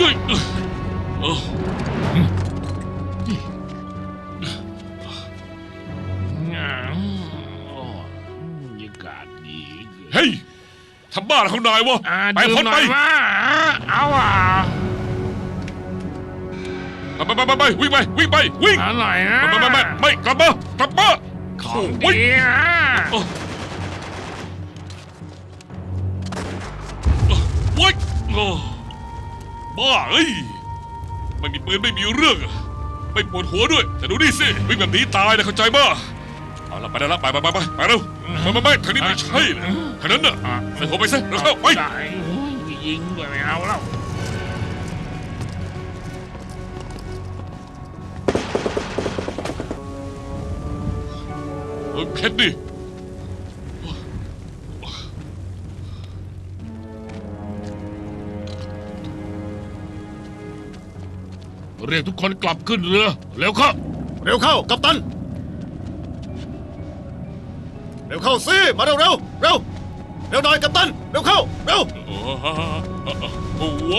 เฮ้ยเอออืมโอ้บรรยากาศดีเกินเฮ้ยทำบ้าอะไรของนายวะอ่าไปดื่มพ้นหน่ไปอยว่าเอาอะไปไปไปไปวิ่งไปวิ่งไปวิ่งอร่อยนะไม่ไม่ไม่ไม่กลับมากลับมาของโอ้ยดีนะเออโอ้ยโอ้ บ้าเอ้ยไม่มีปืนไม่มีเรื่องอะไม่ปวดหัวด้วย แต่ดูนี่สิวิ่งแบบนี้ตายนะเข้าใจป่ะเอาละไปได้ละไปไปไปไปไปเร็วไม่ไม่ไม่ทางนี้ไม่ใช่นะทางนั้นน่ะใส่หัวไปซะแล้วเข้าไปได้โอ้ยยิงด้วยไม่เอาแล้วเออเพชรดิ เรียกทุกคนกลับขึ้นเรือ เร็วเข้า เร็วเข้า กัปตัน เร็วเข้าสิมาเร็วเร็วเร็วเร็วหน่อยกัปตัน เร็วเข้า เร็ว โอ้โห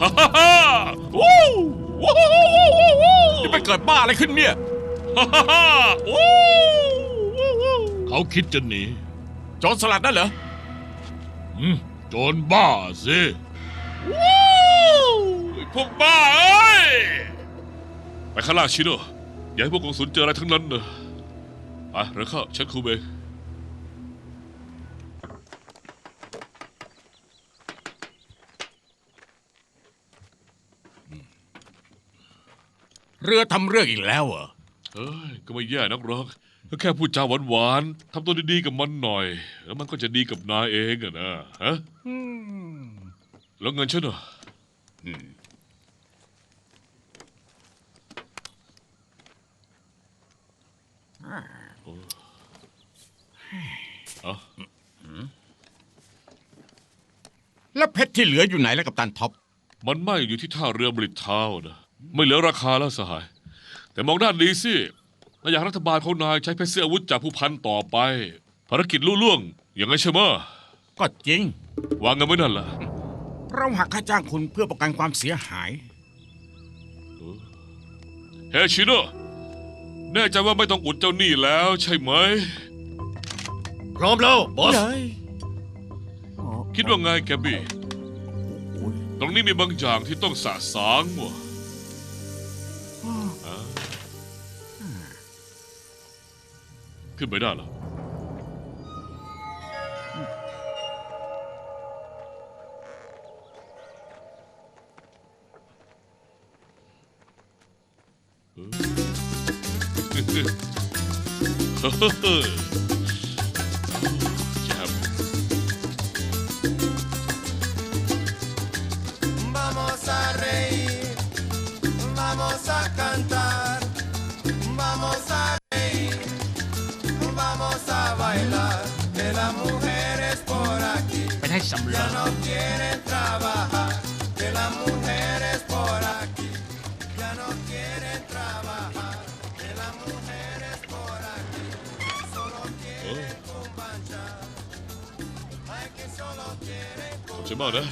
ฮ่าฮ่าฮ่าวู้ว้าวว้วว้วว้าวนี่ไปเกิดบ้าอะไรขึ้นเนี่ยฮ่าฮ่าฮ่าวู้วู้วว้เขาคิดจะหนีโจรสลัดนั่นเหรออืมโจรบ้าสิว้าวไอ้พวกบ้าเอ้ยไปข้างล่างชิโนอย่าให้พวกกองสุนเจออะไรทั้งนั้นนะไปเร็วเข้าฉันคูเบง เรือทำเรื่องอีกแล้วเหรอเอ้ยก็ไม่แย่นักหรอกก็แค่พูดจาหวานๆทำตัวดีๆกับมันหน่อย แล้วมันก็จะดีกับนายเองอะนะฮะแล้วเงินฉันเหรออืมโอ้เอ้าแล้วเพชรที่เหลืออยู่ไหนแล้วกับตันท็อป มันไม่อยู่ที่ท่าเรือบริตเท้านะ ไม่เหลือราคาแล้วสหาย แต่มองด้านนี้สินายอยากรัฐบาลของนายใช้เพชรซื้ออาวุธจากผู้พันต่อไป ภารกิจลุล่วง อย่างนั้นใช่ไหมะก็จริง วางเงินไว้นั่นล่ะ เราหักค่าจ้างคุณเพื่อประกันความเสียหายเฮยชิโนะแน่ใจว่าไม่ต้องอุดเจ้าหนี้แล้วใช่ไหม พร้อมแล้วบอส คิดว่าไงแกบี้ ตรงนี้มีบางอย่างที่ต้องสะสางว่ะอ่า ขึ้นไปได้เหรอเฮ้ aquí ไปให้สำเร็ ya จ no quieren trabajar, que las mujeres por aquí ya no quieren trabajar, que las mujeres por aquí solo quieren companchar, ay que solo quieren ขอบใจมากนะ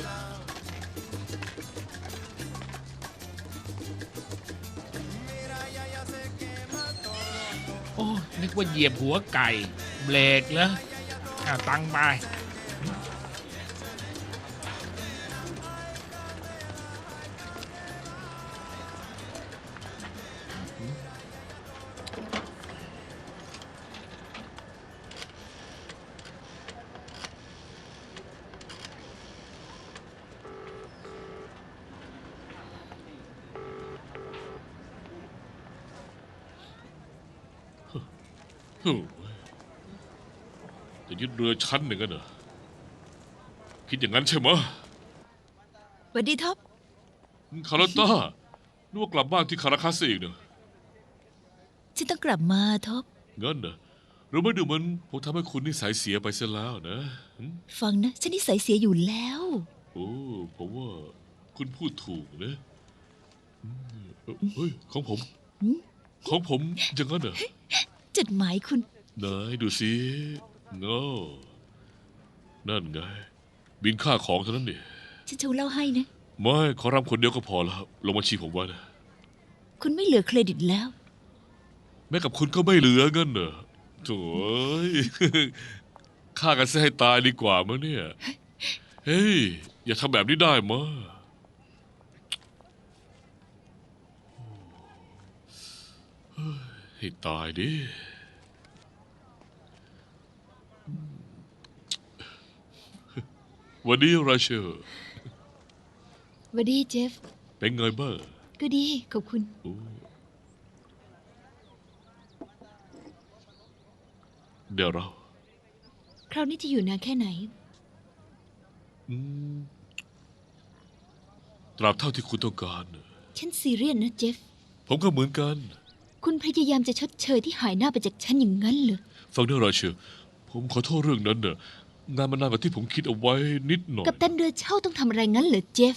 โอ้นึกว่าเหยียบหัวไก่ เบรกเหรอเอาตังค์ไป จะยึดเรือชั้นหนึ่งกันเหรอ คิดอย่างนั้นใช่ไหมะสวัสดีท็อป คาราต้านึกว่ากลับบ้านที่คาราคาสอีกเนอะฉันต้องกลับมาท็อป งั้นเหรอหรือไม่ดูเหมันผมทำให้คุณนิสัยเสียไปเสียแล้วนะหึฟังนะ ฉันนิสัยเสียอยู่แล้ว โอ้ผมว่าคุณพูดถูกนะอืมเฮ้ยของผมของผมอย่างนั้นเหรอ จดหมายคุณ ไหนดูสิโง่นั่นไง บินค่าของเท่านั้นนี่ฉันจะเล่าให้นะ ไม่ขอรับคนเดียวก็พอแล้วลงบัญชีผมไว้นะ คุณไม่เหลือเครดิตแล้ว แม้กับคุณก็ไม่เหลือเงินเหรอโถ่เอ้ย ฆ่ากันซะให้ตายดีกว่ามั้งเนี่ย เฮ้ย อย่าทำแบบนี้ได้มาเฮ้ย ให้ตายดิ วันนี้ราเชลสวัสดีเจฟ เป็นไงบ้างก็ดี ขอบคุณ โอ้เดี๋ยวเรา คราวนี้จะอยู่นานแค่ไหน อืม ตราบเท่าที่คุณต้องการฉันซีเรียสนะเจฟ ผมก็เหมือนกัน คุณพยายามจะชดเชยที่หายหน้าไปจากฉันอย่างนั้นเหรอ ฟังเนอราเชลผมขอโทษเรื่องนั้นน่ะงานมันนานกว่าที่ผมคิดเอาไว้นิดหน่อย กับตันเรือเช่าต้องทำอะไรงั้นเหรอเจฟ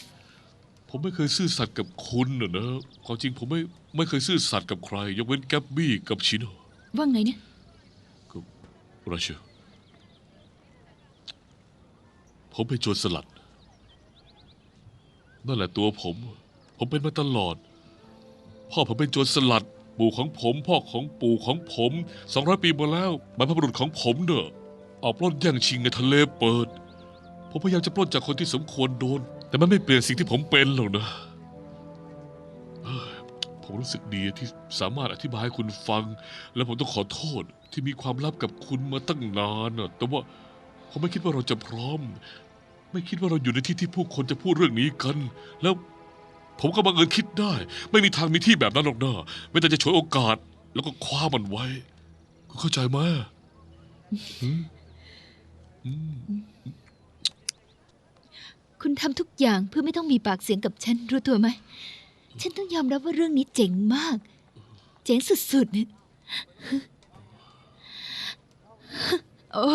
ผมไม่เคยซื่อสัตย์กับคุณน่ะนะความจริงผมไม่ไม่เคยซื่อสัตย์กับใคร ยกเว้นแกบบี้กับชิโนว่าไงเนี่ยก็ราเชลผมเป็นโจรสลัด นั่นแหละตัวผม ผมเป็นมาตลอด พ่อผมเป็นโจรสลัด ปู่ของผมพ่อของปู่ของผมสองร้อยปีมาแล้วบรรพบุรุษของผมเนอะออกปล้นแย่งชิงในทะเลเปิด ผมพยายามจะปล้นจากคนที่สมควรโดน แต่มันไม่เปลี่ยนสิ่งที่ผมเป็นหรอกนะเอ้ยผมรู้สึกดีที่สามารถอธิบายให้คุณฟัง และผมต้องขอโทษที่มีความลับกับคุณมาตั้งนานแต่ว่าผมไม่คิดว่าเราจะพร้อม ไม่คิดว่าเราอยู่ในที่ที่ผู้คนจะพูดเรื่องนี้กัน แล้ว ผมก็บังเอิญคิดได้ ไม่มีทางมีที่แบบนั้นหรอกนะไม่แต่จะฉวยโอกาส แล้วก็คว้ามันไว้ คุณเข้าใจไหมหืมอืมคุณทำทุกอย่างเพื่อไม่ต้องมีปากเสียงกับฉันรู้ตัวไหม ฉันต้องยอมรับว่าเรื่องนี้เจ๋งมาก เจ๋งสุดๆเนี่ยโอ้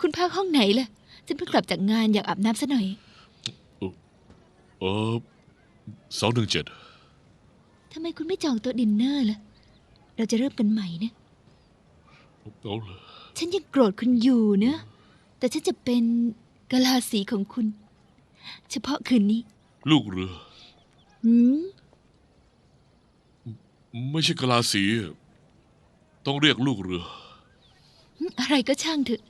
คุณพักห้องไหนล่ะ ฉันเพิ่งกลับจากงานอยากอาบน้ำซะหน่อย เออสองหนึ่งเจ็ดทำไมคุณไม่จองโต๊ะดินเนอร์ล่ะ เราจะเริ่มกันใหม่นะ เอาเลยฉันยังโกรธคุณอยู่นะ แต่ฉันจะเป็นกะลาสีของคุณ เฉพาะคืนนี้ลูกเรือ หืมไม่ใช่กะลาสี ต้องเรียกลูกเรือ อะไรก็ช่างเถอะ